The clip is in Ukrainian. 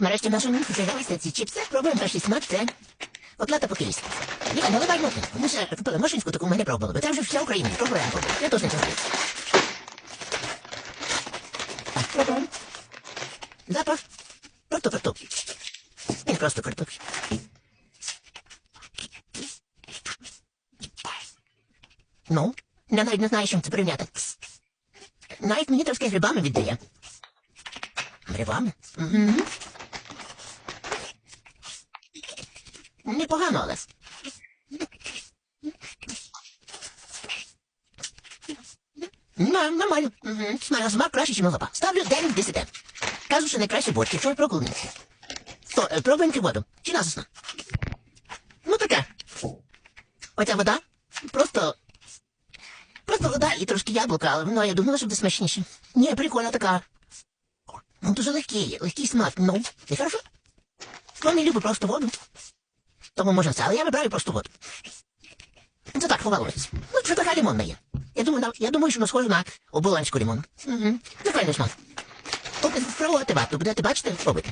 Нарешті нашому місці з'явилися ці чіпси. Пробуємо перший смак, це котлета по-київськи. Ні, наливай мути. Ми ще купили машинську, таку ми не пробували, це вже вся Україна. Пробуємо. Я теж не чувствую. Так, пробуємо. Запах. Просто картоплі. Він просто картоплі. Ну, я навіть не знаю, чим це порівняти. Навіть мені трошки грибами віддає. Грибами? Угу. Непогано, але. На, нормально. Угу. Смак, краще, ніж лапа. Ставлю 9 з 10. Кажу, що найкраще борщ, якщо ви пробували. То, е, пробуємо воду. Чи насосна? Ну таке. Оця вода просто. Просто вода і трошки яблука, але воно, я думала, що буде смачніше. Ні, прикольна така. Ну, дуже легкий, легкий смак. Ну, це хорошо. Не любить просто воду? Тому можна це, але я вибираю просто воду. Це так ховалося. Ну, що така лимонна є. Я думаю, я думаю, що схоже на оболонську лимон. Угу. Це файний смак. Поки спробувати варто, будете бачити, пробуйте.